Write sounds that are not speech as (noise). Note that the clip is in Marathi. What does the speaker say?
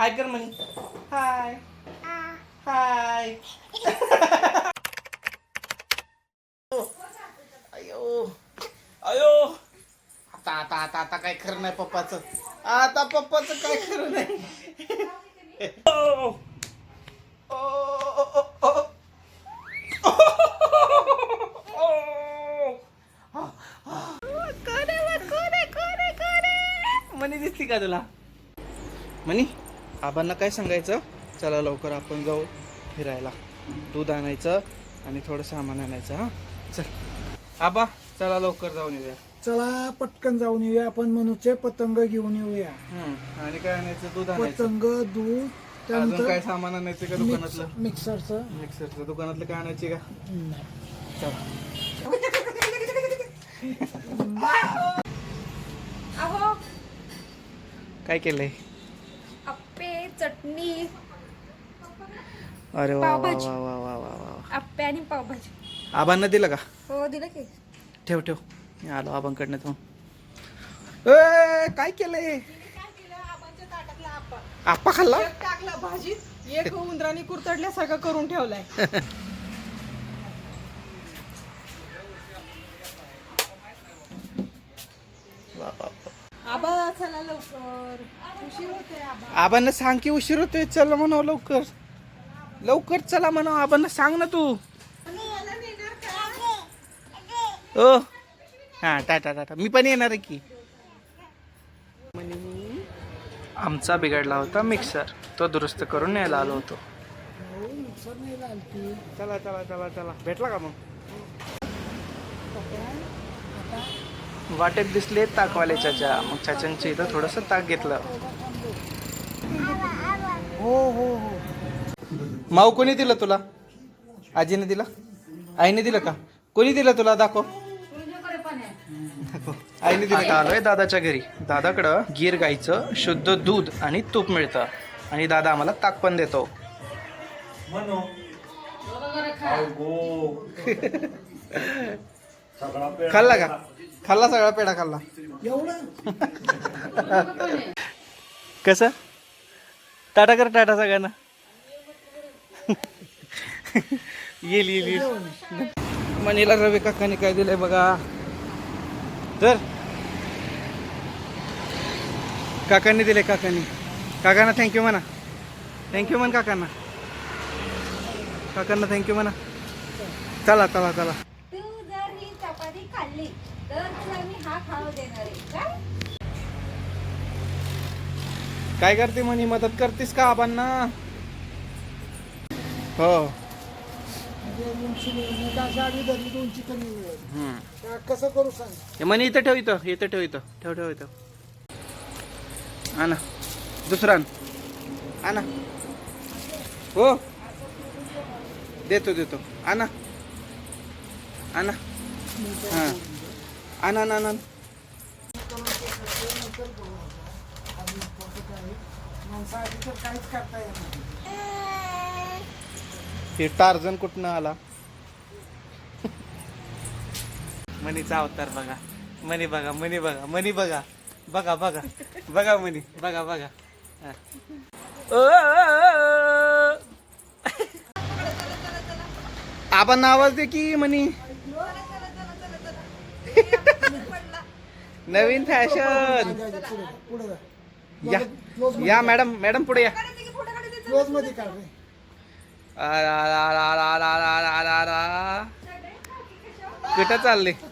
हाय कर म्हणे हाय हाय अयो. अयो. आता आता आता आता काय खरं नाही पप्पाचं. आता पप्पाचं काय खरं नाही. ओ, ओ, ओ, ओ, ओ. मनी दिसली का तुला? मनी? आबांना काय सांगायचं? चला लवकर आपण जाऊ फिरायला. दूध आणायचं आणि थोडं सामान आणायचं हा? चल. आबा चला लवकर जाऊन येऊया. चला पटकन जाऊन येऊया. आपण मनूचे पतंग घेऊन येऊया. हम्म. आणि काय आणायचं? दूध आणायचं. पतंग दूध अजून काय त्यानंतर सामान आणायचं का मिक्स- दुकानातलं? मिक्सरचं मिक्सरचं दुकानातलं काय आणायचे का? नाही. चला. (laughs) अहो. काय केलंय? चटणी अरे वा वा पावभाजी. वा वा वा वा. वा आणि पावभाजी. आबांना दिलं का? हो दिलं की. ठेव ठेव. मी आलो आबांकडनं तो. ए, काय केलंय? आप्पा. खाल्ला? टाकला भाजीत एक (laughs) उंदराने कुरतडल्यासारखं करून ठेवलाय. (laughs) चला लवकर. उशीर होते आबा. आबांना सांग की उशीर होतोय चल म्हणावं लवकर. लवकर चला म्हणावं आबांना सांग ना तू. ओ. हा टाटा टाटा मी पण येणार आहे की. आमचा बिघडला होता मिक्सर. तो दुरुस्त करून न्यायला आलो होतो. हो, चला चला चला चला. भेटला का मग? वाटेत दिसले ताकवाले चाचा. मग चाचांच्या इथं थोडंसं ताक घेतलं. हो हो हो. माऊ कोणी दिलं तुला? आजीने दिला? आईने दिलं का? कोणी दिलं तुला? दाखव. दाखव. आईने दिलं का? आलोय दादाच्या घरी. दादाकडं गीर गाईचं शुद्ध दूध आणि तूप मिळतं. आणि दादा आम्हाला ताक पण देतो. (laughs) (laughs) खाल्ला का? खाल्ला सगळा पेढा खाल्ला. एवढं? (laughs) कसं? टाटा कर टाटा सगळ्यांना. (laughs) येईल येईल येईल. मनीला रवी काकाने काय दिलंय बघा. तर? काकांनी दिले काकांनी. काकांना थँक्यू म्हणा. थँक्यू म्हण काकांना. काकांना थँक्यू म्हणा. चला चला चला. चपाती खाल्ली तर तुला मी हा खाऊ देणार आहे. काय? काय करते म्हणे? मदत करतेस का आबांना? हो. का- कसं करू सांग? हे म्हणे इथं ठेव इथं इथं ठेव इथं. ठेव ठेव इथं. आणा. दुसरा आणा. हो. देतो देतो. आणा. आणा. हां. येणार नाही. हे टार्झन कुठनं आला? मनीचा अवतार बघा. मनी बघा मनी बघा मनी बघा. बघा बघा. बघा मनी. बघा बघा. आपण आवाज दे की मनी. नवीन फॅशन. या. या मॅडम मॅडम पुढे या. क्लोजमध्ये काढ रे. आ, रा, रा, रा, रा, रा, रा, रा, रा, रा. कुठं चालले?